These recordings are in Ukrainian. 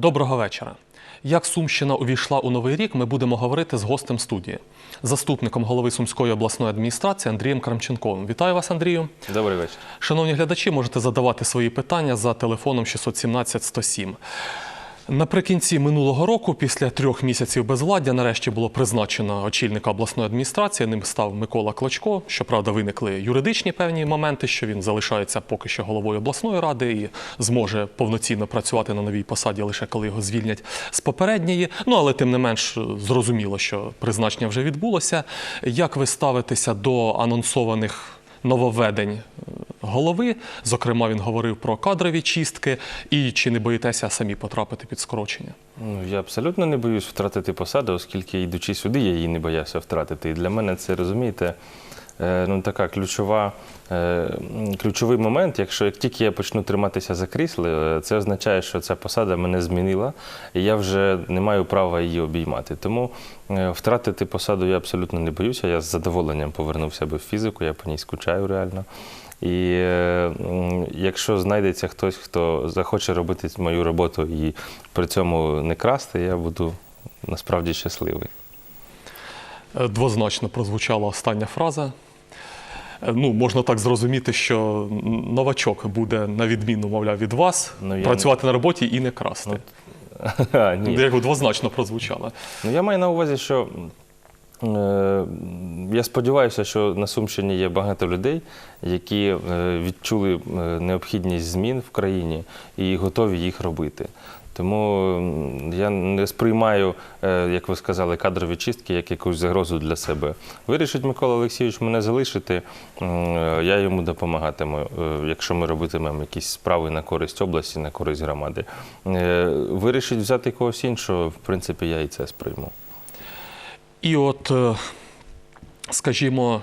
Доброго вечора. Як Сумщина увійшла у новий рік, ми будемо говорити з гостем студії, заступником голови Сумської обласної адміністрації Андрієм Крамченковим. Вітаю вас, Андрію. Добрий вечір. Шановні глядачі, можете задавати свої питання за телефоном 617 107. Наприкінці минулого року, після трьох місяців безвладдя, нарешті було призначено очільника обласної адміністрації. Ним став Микола Клочко. Щоправда, виникли юридичні певні моменти, що він залишається поки що головою обласної ради і зможе повноцінно працювати на новій посаді лише коли його звільнять з попередньої. Ну але тим не менш зрозуміло, що призначення вже відбулося. Як ви ставитеся до анонсованих? нововведень голови. Зокрема, він говорив про кадрові чистки. І чи не боїтеся самі потрапити під скорочення? Ну, я абсолютно не боюсь втратити посаду, оскільки йдучи сюди, я її не боявся втратити. І для мене це розумієте. е, Ну, така ключова, е, ключовий момент, якщо як тільки я почну триматися за крісло, е, це означає, що ця посада мене змінила, і я вже не маю права її обіймати. Тому втратити посаду я абсолютно не боюся. Я з задоволенням повернувся би в фізику, я по ній скучаю реально. І е, якщо знайдеться хтось, хто захоче робити мою роботу і при цьому не красти, я буду насправді щасливий. Е, Двозначно прозвучала остання фраза. Е, Ну, можна так зрозуміти, що новачок буде на відміну, мовляв, від вас, Ну, працювати на роботі і не красти. А, ні. Як двозначно прозвучало. Ну, я маю на увазі, що я сподіваюся, що на Сумщині є багато людей, які е, відчули е, необхідність змін в країні і готові їх робити. Тому я не сприймаю, е, як ви сказали, кадрові чистки як якусь загрозу для себе. Вирішить Микола Олексійович мене залишити, е, я йому допомагатиму, е, якщо ми робитимемо якісь справи на користь області, на користь громади. Е, Вирішить взяти когось іншого, в принципі, я і це сприйму. І от, е, скажімо,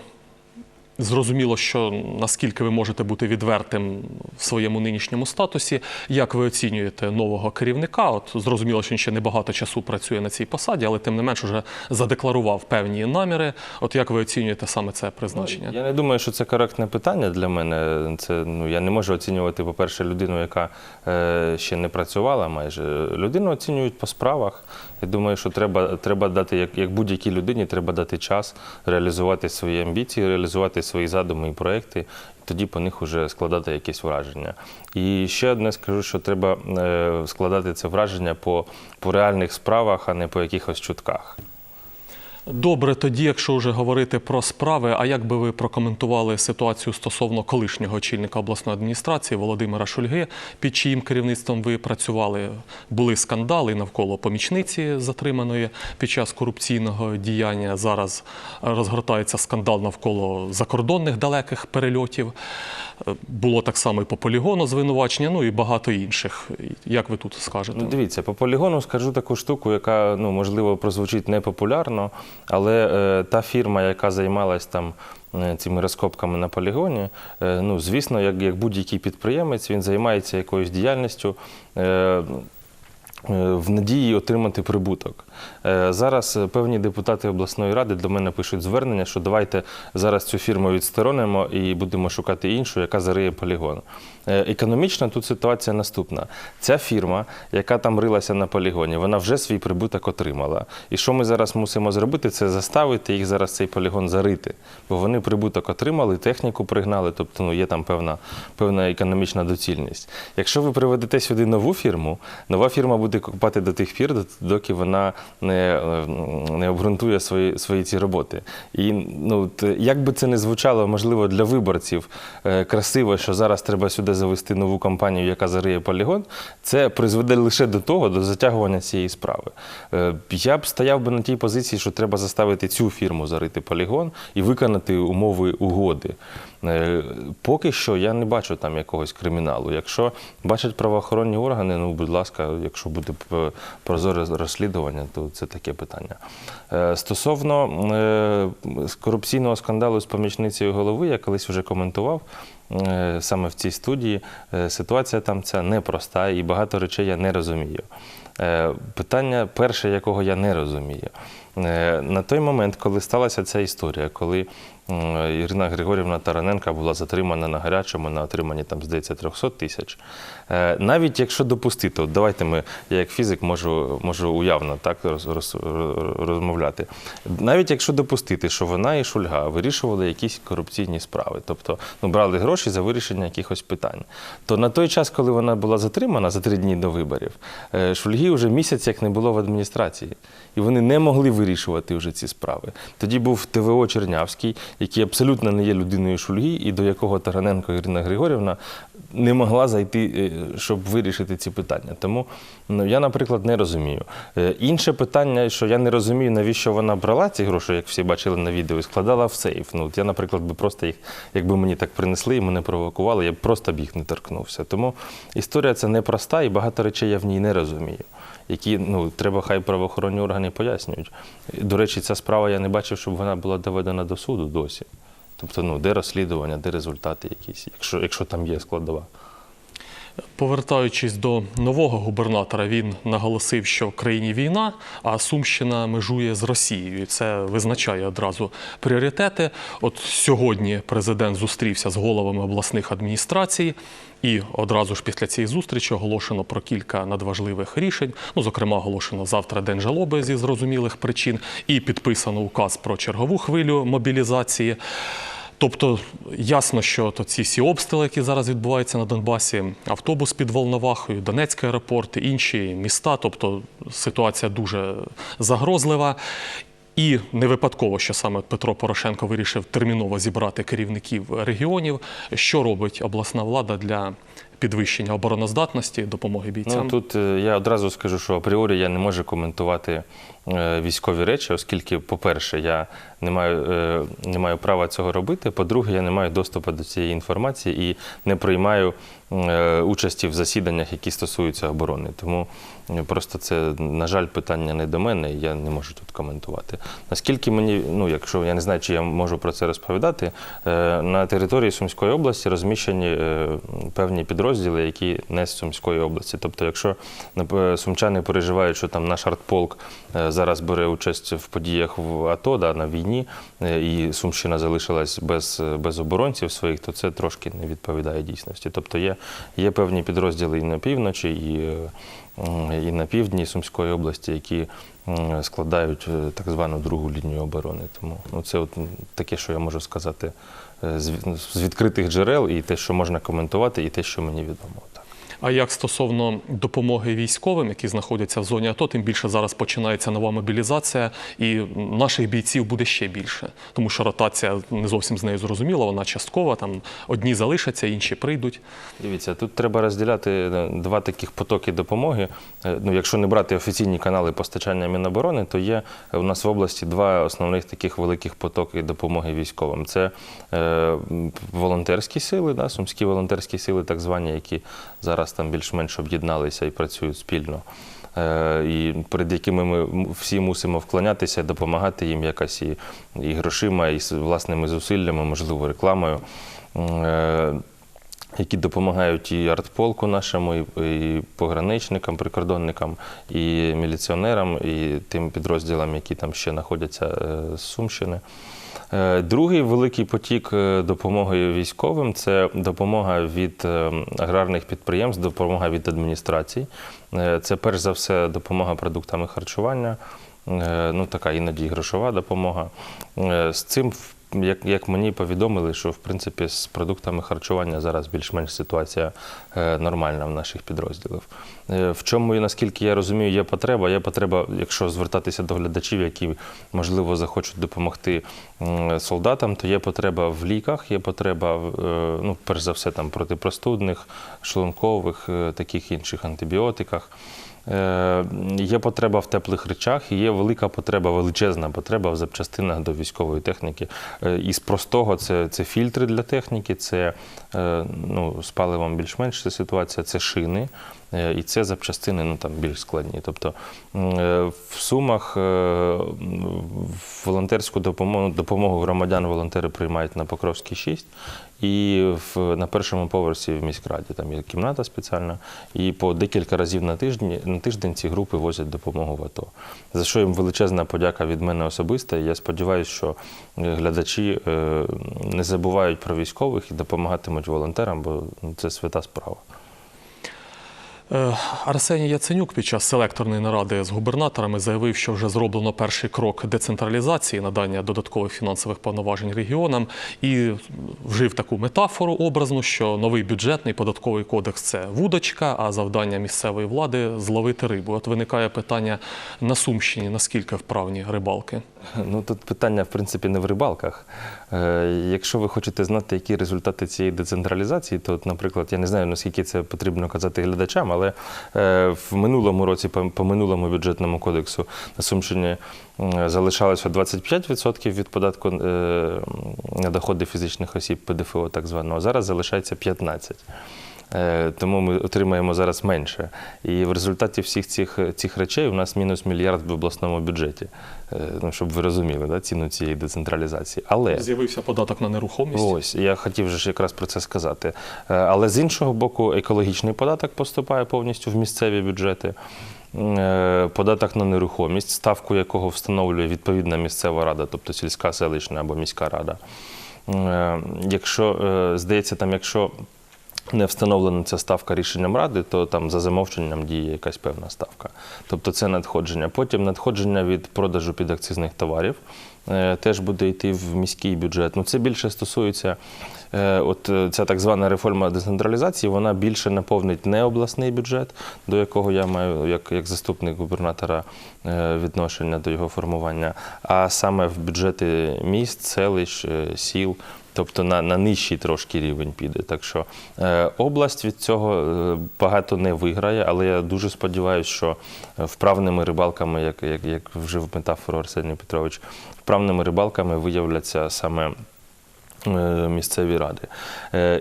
зрозуміло, що наскільки ви можете бути відвертим в своєму нинішньому статусі, як ви оцінюєте нового керівника? От зрозуміло, що він ще небагато часу працює на цій посаді, але тим не менш уже задекларував певні наміри. От як ви оцінюєте саме це призначення? Я не думаю, що це коректне питання для мене. Це ну я не можу оцінювати, по-перше, людину, яка е, ще не працювала майже. Людину оцінюють по справах. Я думаю, що треба, треба дати, як, як будь-якій людині, треба дати час реалізувати свої амбіції, реалізувати свої задуми і проекти. Тоді по них вже складати якесь враження. І ще одне скажу, що треба е, складати це враження по, по реальних справах, а не по якихось чутках. Добре, тоді, якщо вже говорити про справи, а як би ви прокоментували ситуацію стосовно колишнього очільника обласної адміністрації Володимира Шульги, під чиїм керівництвом ви працювали? Були скандали навколо помічниці затриманої під час корупційного діяння. Зараз розгортається скандал навколо закордонних далеких перельотів. Е, Було так само і по полігону звинувачення, ну і багато інших. Як ви тут скажете? Ну, дивіться, по полігону скажу таку штуку, яка ну можливо прозвучить непопулярно, але е, та фірма, яка займалась там е, цими розкопками на полігоні, е, ну звісно, як, як будь-який підприємець, він займається якоюсь діяльністю. Е, в надії отримати прибуток. Е, Зараз е, певні депутати обласної ради до мене пишуть звернення, що давайте зараз цю фірму відсторонимо і будемо шукати іншу, яка зариє полігон. Економічно тут ситуація наступна. Ця фірма, яка там рилася на полігоні, вона вже свій прибуток отримала. І що ми зараз мусимо зробити, це заставити їх зараз цей полігон зарити. Бо вони прибуток отримали, техніку пригнали, тобто ну, є там певна, певна економічна доцільність. Якщо ви приведете сюди нову фірму, нова фірма буде купати до тих пір, доки вона не, е, не обґрунтує свої, свої ці роботи. І ну, як би це не звучало, можливо, для виборців е, красиво, що зараз треба сюди завести нову компанію, яка зариє полігон, це призведе лише до того, до затягування цієї справи. Е, Я б стояв би на тій позиції, що треба заставити цю фірму зарити полігон і виконати умови угоди. Е, Поки що я не бачу там якогось криміналу. Якщо бачать правоохоронні органи, ну будь ласка, якщо буде прозоре розслідування, то це таке питання. Е, Стосовно е, корупційного скандалу з помічницею голови, я колись вже коментував. Е, саме в цій студії, е, ситуація там ця непроста і багато речей я не розумію. Е, Питання перше, якого я не розумію. На той момент, коли сталася ця історія, коли Ірина Григорівна Тараненка була затримана на гарячому на отриманні там, здається, 300 тисяч. Навіть якщо допустити, от давайте ми, я як фізик можу, можу уявно так роз, роз, розмовляти. Навіть якщо допустити, що вона і Шульга вирішували якісь корупційні справи, тобто ну, брали гроші за вирішення якихось питань, то на той час, коли вона була затримана за три дні до виборів, Шульгі вже місяць як не було в адміністрації. І вони не могли вирішувати вже ці справи. Тоді був ТВО Чернявський, який абсолютно не є людиною Шульги, і до якого Тараненко Ірина Григорівна не могла зайти, е, щоб вирішити ці питання. Тому ну, я, наприклад, не розумію. Е, Інше питання, що я не розумію, навіщо вона брала ці гроші, як всі бачили на відео, і складала в сейф. Ну, я, наприклад, би просто їх, якби мені так принесли і мене провокували, я б просто б їх не торкнувся. Тому історія ця непроста, і багато речей я в ній не розумію. Які ну треба, хай правоохоронні органи пояснюють. До речі, ця справа я не бачив, щоб вона була доведена до суду досі. Тобто, ну де розслідування, де результати якісь, якщо, якщо там є складова. Повертаючись до нового губернатора, він наголосив, що в країні війна, а Сумщина межує з Росією. Це визначає одразу пріоритети. От сьогодні президент зустрівся з головами обласних адміністрацій, і одразу ж після цієї зустрічі оголошено про кілька надважливих рішень. Ну, зокрема, оголошено завтра день жалоби зі зрозумілих причин, і підписано указ про чергову хвилю мобілізації. Тобто ясно, що то ці всі обстріли, які зараз відбуваються на Донбасі, автобус під Волновахою, Донецький аеропорт, інші міста. Тобто ситуація дуже загрозлива. І не випадково, що саме Петро Порошенко вирішив терміново зібрати керівників регіонів. Що робить обласна влада для підвищення обороноздатності, допомоги бійцям? Ну тут е, я одразу скажу, що апріорі я не можу коментувати військові речі, оскільки, по-перше, я не маю, е, не маю права цього робити. По-друге, я не маю доступу до цієї інформації і не приймаю е, участі в засіданнях, які стосуються оборони. Тому е, просто це, на жаль, питання не до мене, і я не можу тут коментувати. Наскільки мені, ну якщо я не знаю, чи я можу про це розповідати, е, на території Сумської області розміщені е, певні підрозділи, які не з Сумської області. Тобто, якщо сумчани переживають, що там наш артполк е, зараз бере участь в подіях в АТО, да, на війні, е, і Сумщина залишилась без, без оборонців своїх, то це трошки не відповідає дійсності. Тобто є, є певні підрозділи і на півночі, і, е, і на півдні Сумської області, які складають е, так звану другу лінію оборони. Тому ну, це от таке, що я можу сказати е, з відкритих джерел, і те, що можна коментувати, і те, що мені відомо. Так. А як стосовно допомоги військовим, які знаходяться в зоні АТО, тим більше зараз починається нова мобілізація, і наших бійців буде ще більше, тому що ротація не зовсім з нею зрозуміла, вона часткова. Там одні залишаться, інші прийдуть. Дивіться, тут треба розділяти е, два таких потоки допомоги. Е, Ну, якщо не брати офіційні канали постачання Міноборони, то є у нас в області два основних таких великих потоки допомоги військовим. Це е, волонтерські сили, да, сумські волонтерські сили, так звані, які зараз там більш-менш об'єдналися і працюють спільно. Е, І перед якими ми всі мусимо вклонятися, допомагати їм якось і, і грошима, і власними зусиллями, можливо, рекламою. Е, які допомагають і артполку нашому, і, і пограничникам, прикордонникам, і міліціонерам, і тим підрозділам, які там ще знаходяться е, з Сумщини. Е, Другий великий потік е, допомоги військовим це допомога від е, аграрних підприємств, допомога від адміністрацій. Це перш за все допомога продуктами харчування, ну така іноді грошова допомога. З цим як, як мені повідомили, що в принципі з продуктами харчування зараз більш-менш ситуація е, нормальна в наших підрозділах. Е, в чому і наскільки я розумію, є потреба. Є потреба, якщо звертатися до глядачів, які можливо захочуть допомогти солдатам, то є потреба в ліках, є потреба е, ну, перш за все, там протипростудних, шлункових, таких інших антибіотиках. Е, Є потреба в теплих речах, і є велика потреба, величезна потреба в запчастинах до військової техніки. Е, Із простого це, це фільтри для техніки, це е, ну, з паливом більш-менш ця ситуація, це шини, і це запчастини ну, там, більш складні. Тобто е, в Сумах е, волонтерську допомогу, допомогу громадян волонтери приймають на Покровській 6 і в, на першому поверсі в міськраді. Там є кімната спеціальна, і по декілька разів на тиждень, на тиждень ці групи возять допомогу в АТО. За що їм величезна подяка від мене особиста. Я сподіваюся, що е, глядачі е, не забувають про військових і допомагатимуть волонтерам, бо ну, це свята справа. Е, Арсеній Яценюк під час селекторної наради з губернаторами заявив, що вже зроблено перший крок децентралізації, надання додаткових фінансових повноважень регіонам, і вжив таку метафору образну, що новий бюджетний податковий кодекс це вудочка, а завдання місцевої влади зловити рибу. От виникає питання на Сумщині, наскільки вправні рибалки. Ну тут питання, в принципі, не в рибалках. Е, якщо ви хочете знати, які результати цієї децентралізації, то, наприклад, я не знаю, наскільки це потрібно казати глядачам, але е, в минулому році, по, минулому бюджетному кодексу на Сумщині залишалося 25% від податку е, на доходи фізичних осіб ПДФО, так званого. Зараз залишається 15%. Е, Тому ми отримаємо зараз менше. І в результаті всіх цих, цих речей у нас мінус мільярд в обласному бюджеті. Е, Ну, щоб ви розуміли да, ціну цієї децентралізації. Але З'явився податок на нерухомість. ось я хотів же ж якраз про це сказати. Е, Але з іншого боку, екологічний податок поступає повністю в місцеві бюджети. Податок на нерухомість, ставку якого встановлює відповідна місцева рада, тобто сільська, селищна або міська рада. Якщо здається, там, якщо не встановлена ця ставка рішенням ради, то там за замовченням діє якась певна ставка. Тобто це надходження. Потім надходження від продажу підакцизних товарів е, теж буде йти в міський бюджет. Ну це більше стосується. е, От е, ця так звана реформа децентралізації, вона більше наповнить не обласний бюджет, до якого я маю як, як заступник губернатора відношення до його формування, а саме в бюджети міст, селищ, сіл. Тобто на, на нижчий трошки рівень піде. Так що е, область від цього е, багато не виграє, але я дуже сподіваюся, що е, вправними рибалками, як, як, як вжив метафору Арсеній Петрович, вправними рибалками виявляться саме. е, Місцеві ради.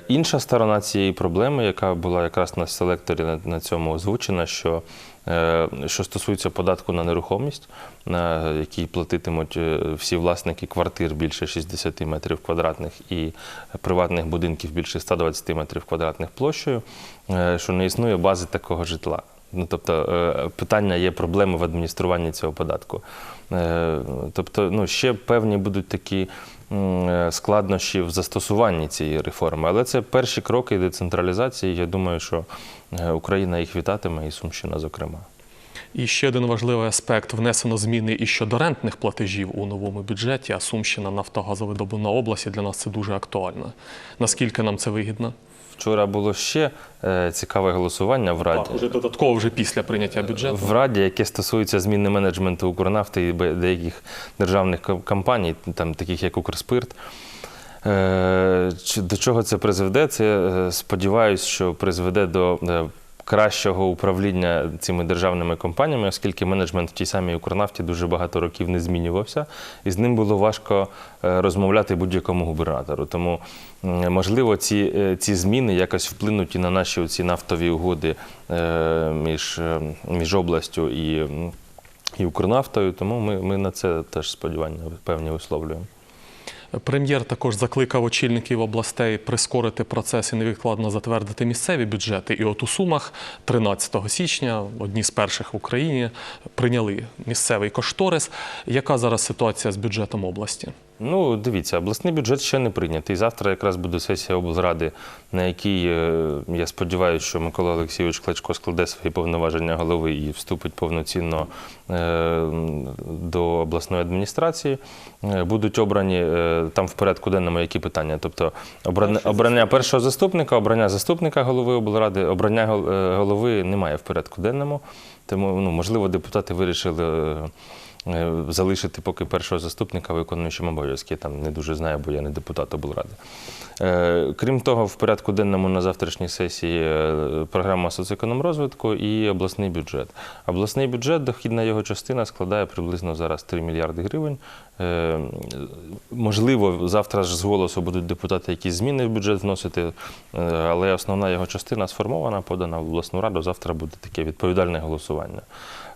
Інша сторона цієї проблеми, яка була якраз на селекторі на, цьому озвучена, що, що стосується податку на нерухомість, який платитимуть е, всі власники квартир більше 60 метрів квадратних і приватних будинків більше 120 метрів квадратних площею, е, що не існує бази такого житла. Ну, тобто е, питання є проблеми в адмініструванні цього податку. Е, Тобто, ну, ще певні будуть такі е, складнощі в застосуванні цієї реформи. Але це перші кроки децентралізації. Я думаю, що Україна їх вітатиме, і Сумщина, зокрема. І ще один важливий аспект внесено зміни і щодо рентних платежів у новому бюджеті. А Сумщина нафтогазовидобувна область і для нас це дуже актуально. Наскільки нам це вигідно? Вчора було ще е, цікаве голосування в Раді. Так, уже додатково вже після прийняття бюджету. В Раді, яке стосується зміни менеджменту Укрнафти і деяких державних ком- компаній, там, таких як Укрспирт. Е, До чого це призведе? Це сподіваюся, що призведе до е, кращого управління цими державними компаніями, оскільки менеджмент в тій самій Укрнафті дуже багато років не змінювався, і з ним було важко е, розмовляти будь-якому губернатору. Тому, можливо, ці, е, ці зміни якось вплинуть і на наші ці нафтові угоди е, між, між областю і, і Укрнафтою. Тому ми, ми на це теж сподівання певні висловлюємо. Прем'єр також закликав очільників областей прискорити процес і невідкладно затвердити місцеві бюджети. І от у Сумах 13 січня одні з перших в Україні прийняли місцевий кошторис. Яка зараз ситуація з бюджетом області? Ну, дивіться, обласний бюджет ще не прийнятий. Завтра якраз буде сесія облради, на якій е, я сподіваюся, що Микола Олексійович Кличко складе свої повноваження голови і вступить повноцінно е, до обласної адміністрації. Е, Будуть обрані там в порядку денному які питання. Тобто обрання, обрання першого заступника, обрання заступника голови облради, обрання голови немає в порядку денному. Тому, ну, можливо, депутати вирішили. Е, залишити поки першого заступника виконуючим обов'язки. Там не дуже знаю, бо я не депутат облради. Е, Крім того, в порядку денному на завтрашній сесії е, програма соцекономрозвитку і обласний бюджет. Обласний бюджет, дохідна його частина складає приблизно зараз 3 мільярди гривень. Можливо, завтра ж з голосу будуть депутати якісь зміни в бюджет вносити, але основна його частина сформована, подана в обласну раду. Завтра буде таке відповідальне голосування.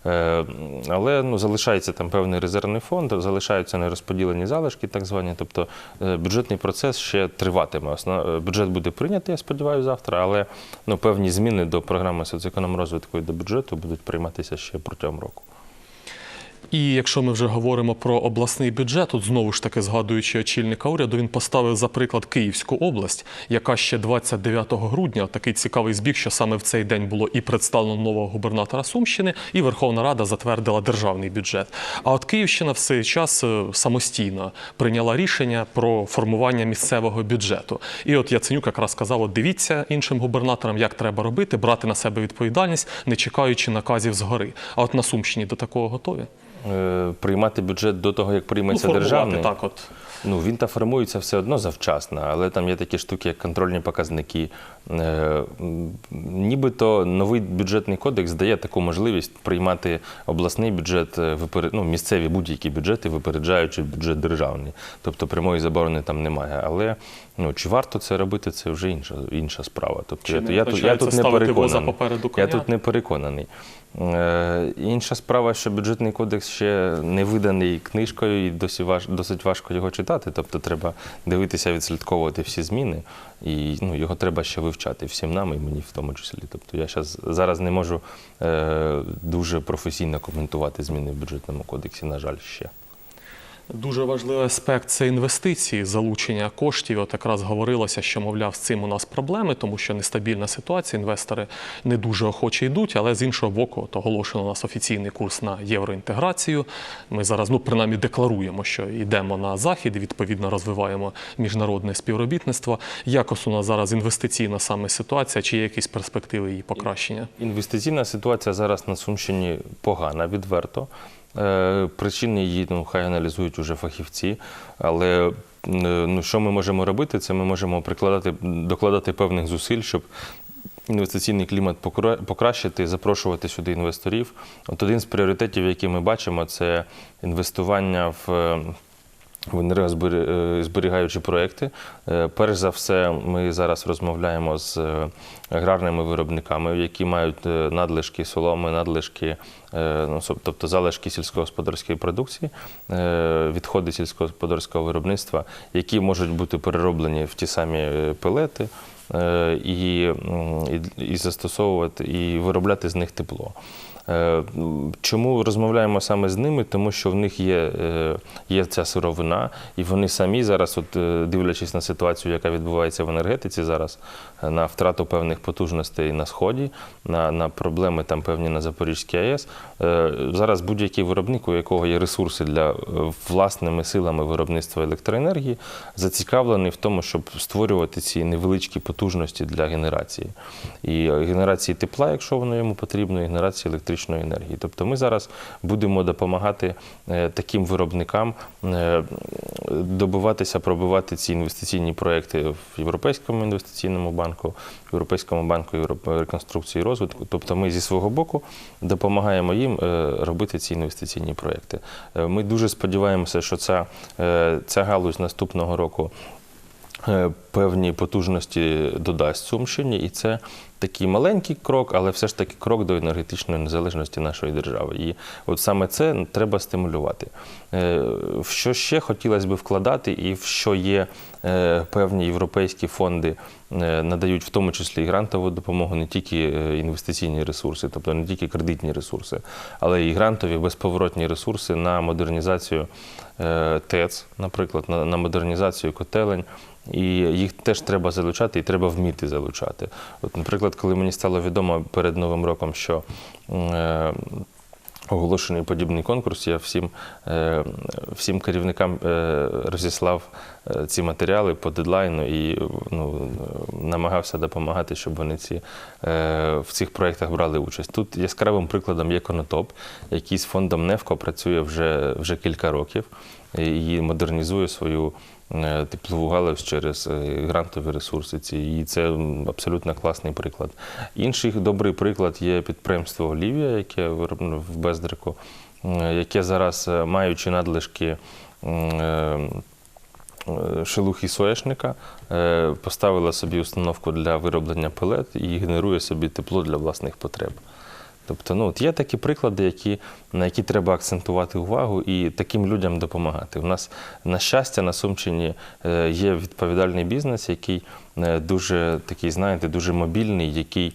Е, Але ну, залишається там певний резервний фонд, залишаються нерозподілені залишки, так звані. Тобто е, бюджетний процес ще триватиме. Е, Бюджет буде прийнятий, я сподіваюся, завтра, але ну, певні зміни до програми соціоекономрозвитку і до бюджету будуть прийматися ще протягом року. І якщо ми вже говоримо про обласний бюджет, тут знову ж таки згадуючи очільника уряду, він поставив за приклад Київську область, яка ще 29 грудня такий цікавий збіг, що саме в цей день було і представлено нового губернатора Сумщини, і Верховна Рада затвердила державний бюджет. А от Київщина в цей час е, самостійно прийняла рішення про формування місцевого бюджету. І от Яценюк якраз сказав: от дивіться іншим губернаторам, як треба робити, брати на себе відповідальність, не чекаючи наказів згори. А от на Сумщині до такого готові? Е, Приймати бюджет до того, як прийметься Ну, державний. так, от Ну, він та формується все одно завчасно, але там є такі штуки, як контрольні показники. Е, Нібито новий бюджетний кодекс дає таку можливість приймати обласний бюджет, е, ну, місцеві будь-які бюджети, випереджаючи бюджет державний. Тобто прямої заборони там немає. Але ну, чи варто це робити, це вже інша, інша справа. Тобто, Чи я, я, тут- я тут не переконаний. Я тут не переконаний. Е, Інша справа, що бюджетний кодекс ще не виданий книжкою, і досі важ, досить важко його читати. Тобто треба дивитися, відслідковувати всі зміни, і ну, його треба ще вивчати всім нам, і мені в тому числі. Тобто я щас, зараз не можу е, дуже професійно коментувати зміни в бюджетному кодексі, на жаль, ще. Дуже важливий аспект це інвестиції, залучення коштів. От якраз говорилося, що мовляв, з цим у нас проблеми, тому що нестабільна ситуація. Інвестори не дуже охоче йдуть, але з іншого боку, от оголошено у нас офіційний курс на євроінтеграцію. Ми зараз, ну принаймні, декларуємо, що йдемо на захід відповідно розвиваємо міжнародне співробітництво. Якось у нас зараз інвестиційна саме ситуація, чи є якісь перспективи її покращення? Інвестиційна ситуація зараз на Сумщині погана, відверто. Е, Причини її ну, хай аналізують уже фахівці. Але е, ну, що ми можемо робити? Це ми можемо прикладати, докладати певних зусиль, щоб інвестиційний клімат покра- покращити, запрошувати сюди інвесторів. От один з пріоритетів, який ми бачимо, це інвестування в. Е, енергозберігаючі проекти. Е, Перш за все, ми зараз розмовляємо з е, аграрними виробниками, які мають е, надлишки соломи, надлишки, е, ну, тобто залишки сільськогосподарської продукції, е, відходи сільськогосподарського виробництва, які можуть бути перероблені в ті самі е, пелети. е, І, і, і застосовувати і виробляти з них тепло. Е, Чому розмовляємо саме з ними? Тому що в них є, е, є ця сировина, і вони самі зараз, от, е, дивлячись на ситуацію, яка відбувається в енергетиці зараз, на втрату певних потужностей на Сході, на, на проблеми там певні на Запорізькій АЕС. Зараз будь-який виробник, у якого є ресурси для власними силами виробництва електроенергії, зацікавлений в тому, щоб створювати ці невеличкі потужності для генерації. І генерації тепла, якщо воно йому потрібно, і генерації електричної енергії. Тобто ми зараз будемо допомагати е, таким виробникам е, добиватися, пробивати ці інвестиційні проекти в Європейському інвестиційному банку, в Європейському банку реконструкції і розвитку. Тобто ми зі свого боку допомагаємо їм е, робити ці інвестиційні проекти. Ми дуже сподіваємося, що ця, ця галузь наступного року певні потужності додасть Сумщині, і це такий маленький крок, але все ж таки крок до енергетичної незалежності нашої держави. І от саме це треба стимулювати. Е, В що ще хотілося б вкладати, і в що є е, певні європейські фонди. е, Надають в тому числі і грантову допомогу, не тільки е, інвестиційні ресурси, тобто не тільки кредитні ресурси, але і грантові безповоротні ресурси на модернізацію е, ТЕЦ, наприклад, на, на модернізацію котелень. І їх теж треба залучати, і треба вміти залучати. От, наприклад, коли мені стало відомо перед Новим роком, що е, оголошений подібний конкурс, я всім, е, всім керівникам е, розіслав е, ці матеріали по дедлайну і ну, намагався допомагати, щоб вони ці, е, в цих проєктах брали участь. Тут яскравим прикладом є Конотоп, який з фондом Невко працює вже, вже кілька років і модернізує свою теплову галузь через е, грантові ресурси. Ці. І це абсолютно класний приклад. Інший добрий приклад є підприємство Олівія, яке в Бездрику, е, яке зараз, е, маючи надлишки е, е, шелухи соєшника, е, поставила собі установку для вироблення пелет і генерує собі тепло для власних потреб. Тобто, ну, от є такі приклади, які, на які треба акцентувати увагу і таким людям допомагати. У нас, на щастя, на Сумщині е, є відповідальний бізнес, який е, дуже такий, знаєте, дуже мобільний, який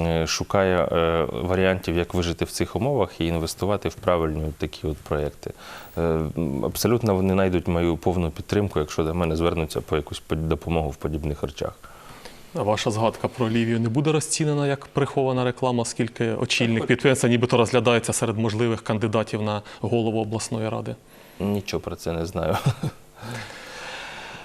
е, шукає варіантів, як вижити в цих умовах і інвестувати в правильні такі от проєкти. Е, Абсолютно вони знайдуть мою повну підтримку, якщо до мене звернуться по якусь допомогу в подібних речах. Ваша згадка про Лівію не буде розцінена як прихована реклама, оскільки очільник підприємства нібито розглядається серед можливих кандидатів на голову обласної ради. Нічого про це не знаю.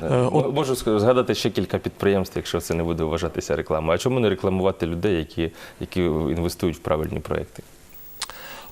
Е, от- Можу згадати ще кілька підприємств, якщо це не буде вважатися рекламою. А чому не рекламувати людей, які, які інвестують в правильні проекти?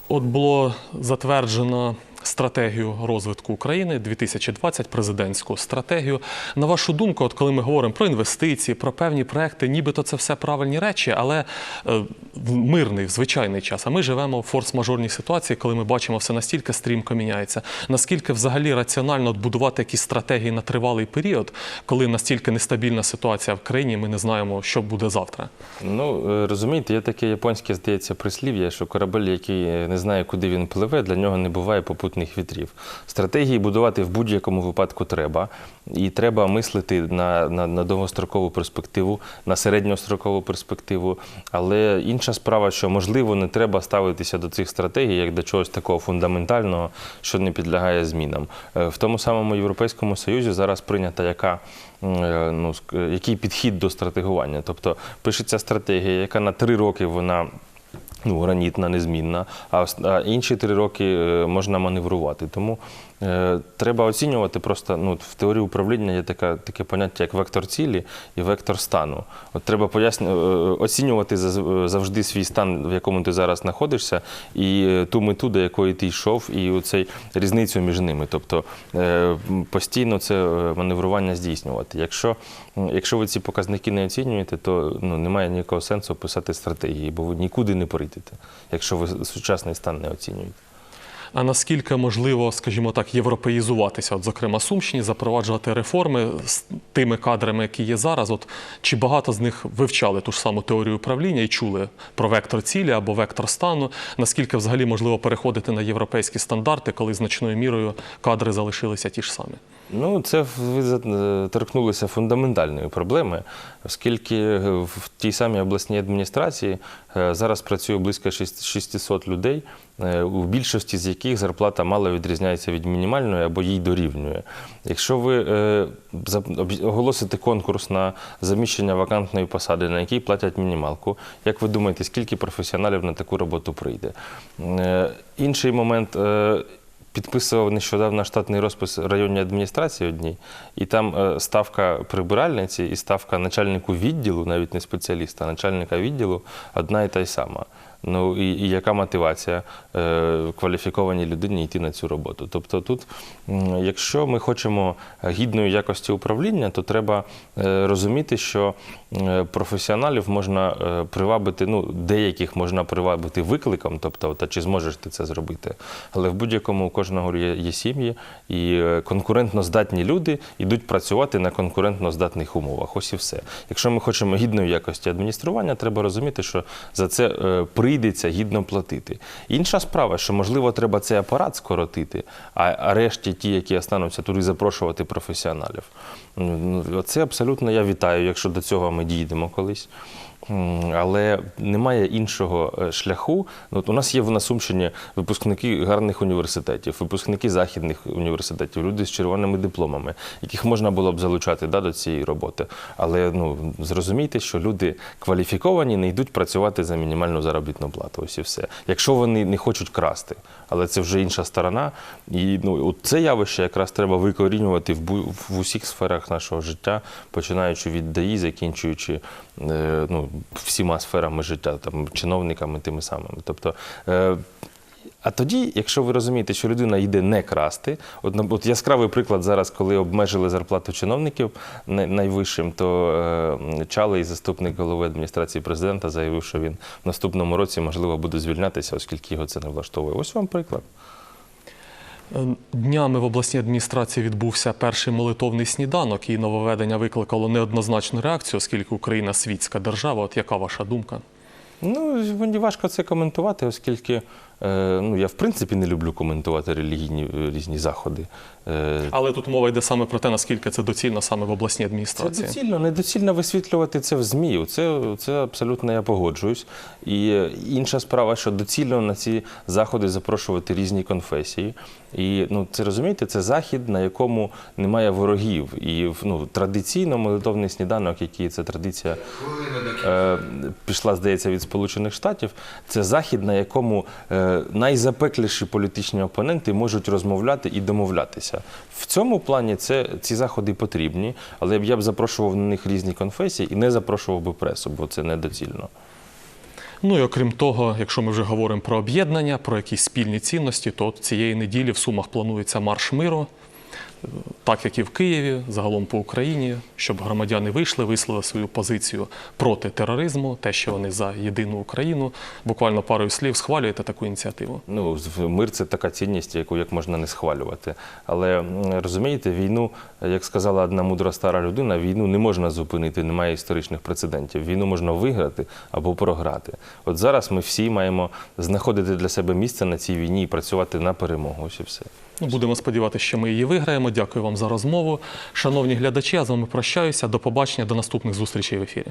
От було затверджено стратегію розвитку України 2020, президентську стратегію. На вашу думку, от коли ми говоримо про інвестиції, про певні проекти, нібито це все правильні речі, але е, в мирний, в звичайний час. А ми живемо в форс-мажорній ситуації, коли ми бачимо все настільки стрімко міняється. Наскільки взагалі раціонально будувати якісь стратегії на тривалий період, коли настільки нестабільна ситуація в країні, ми не знаємо, що буде завтра. Ну, е, розумієте, є таке японське, здається, прислів'я, що корабель, який не знає, куди він пливе, для нього не буває попутних вітрів. Стратегії будувати в будь-якому випадку треба. І треба мислити на, на, на довгострокову перспективу, на середньострокову перспективу. Але інша справа, що можливо не треба ставитися до цих стратегій як до чогось такого фундаментального, що не підлягає змінам. Е, В тому самому Європейському Союзі зараз прийнята яка е, ну, який підхід до стратегування. Тобто пишеться стратегія, яка на три роки вона. Ну, гранітна, незмінна, а, інші три роки е, можна маневрувати. Тому треба оцінювати просто ну, в теорії управління є така, таке поняття, як вектор цілі і вектор стану. От треба поясню, е, оцінювати заз- завжди свій стан, в якому ти зараз знаходишся, і е, ту мету, до якої ти йшов, і оцей різницю між ними. Тобто е, постійно це е, маневрування здійснювати. Якщо, якщо ви ці показники не оцінюєте, то ну, немає ніякого сенсу писати стратегії, бо ви нікуди не прийдете, якщо ви сучасний стан не оцінюєте. А наскільки можливо, скажімо так, європеїзуватися, от, зокрема, Сумщині, запроваджувати реформи з тими кадрами, які є зараз? От чи багато з них вивчали ту ж саму теорію управління і чули про вектор цілі або вектор стану? Наскільки взагалі можливо переходити на європейські стандарти, коли значною мірою кадри залишилися ті ж самі? Ну, це ви е, торкнулися фундаментальної проблеми, оскільки е, в тій самій обласній адміністрації е, зараз працює близько шість- 600 людей, е, у більшості з яких зарплата мало відрізняється від мінімальної або їй дорівнює. Якщо ви е, оголосите конкурс на заміщення вакантної посади, на якій платять мінімалку, як ви думаєте, скільки професіоналів на таку роботу прийде? Е, Інший момент. е, Підписував нещодавно штатний розпис районній адміністрації одній, і там е, ставка прибиральниці і ставка начальнику відділу, навіть не спеціаліста, а начальника відділу одна і та й сама. Ну і, і яка мотивація е, кваліфікованій людині йти на цю роботу? Тобто, тут, якщо ми хочемо гідної якості управління, то треба е, розуміти, що професіоналів можна е, привабити, ну, деяких можна привабити викликом, тобто, та чи зможеш ти це зробити. Але в будь-якому у кожного є, є сім'ї, і е, конкурентно здатні люди йдуть працювати на конкурентно здатних умовах. Ось і все. Якщо ми хочемо гідної якості адміністрування, треба розуміти, що за це е, прийдеться гідно платити. Інша справа, що можливо треба цей апарат скоротити, а решті ті, які остануться туди, запрошувати професіоналів. Ну, Це абсолютно я вітаю, якщо до цього ми дійдемо колись. Але немає іншого е, шляху. Ну, От у нас є в Насумщині випускники гарних університетів, випускники західних університетів, люди з червоними дипломами, яких можна було б залучати да, до цієї роботи. Але ну, зрозумійте, що люди кваліфіковані не йдуть працювати за мінімальну заробітну плату. Ось і все. Якщо вони не хочуть красти, але це вже інша сторона. І ну, це явище якраз треба викорінювати в, в усіх сферах нашого життя, починаючи від ДАІ, закінчуючи ну, всіма сферами життя, там, чиновниками тими самими. Тобто, е, а тоді, якщо ви розумієте, що людина йде не красти, от, на- от яскравий приклад зараз, коли обмежили зарплату чиновників найвищим, то е, Чалий, заступник голови адміністрації президента, заявив, що він в наступному році можливо буде звільнятися, оскільки його це не влаштовує. Ось вам приклад. Днями в обласній адміністрації відбувся перший молитовний сніданок, і нововведення викликало неоднозначну реакцію, оскільки Україна світська держава. От яка ваша думка? Ну, мені важко це коментувати, оскільки ну, я в принципі не люблю коментувати релігійні е, різні заходи. Е, Але тут мова йде саме про те, наскільки це доцільно саме в обласній адміністрації. Це доцільно, недоцільно висвітлювати це в ЗМІ. Це, це абсолютно я погоджуюсь. І е, інша справа, що доцільно на ці заходи запрошувати різні конфесії. І ну, це розумієте, це захід, на якому немає ворогів. І ну, традиційно молитовний сніданок, який це традиція е, пішла, здається, від Сполучених Штатів, це захід, на якому е, найзапекліші політичні опоненти можуть розмовляти і домовлятися. В цьому плані це, ці заходи потрібні, але я б запрошував на них різні конфесії і не запрошував би пресу, бо це недоцільно. Ну і окрім того, якщо ми вже говоримо про об'єднання, про якісь спільні цінності, то цієї неділі в Сумах планується марш миру, так як і в Києві, загалом по Україні, щоб громадяни вийшли, висловили свою позицію проти тероризму, те, що вони за єдину Україну. Буквально парою слів схвалюєте таку ініціативу. Ну, мир це така цінність, яку як можна не схвалювати. Але розумієте, війну, як сказала одна мудра стара людина, війну не можна зупинити, немає історичних прецедентів. Війну можна виграти або програти. От зараз ми всі маємо знаходити для себе місце на цій війні і працювати на перемогу. Ось і все. Будемо сподіватися, що ми її виграємо. Дякую вам за розмову. Шановні глядачі, я з вами прощаюся. До побачення, до наступних зустрічей в ефірі.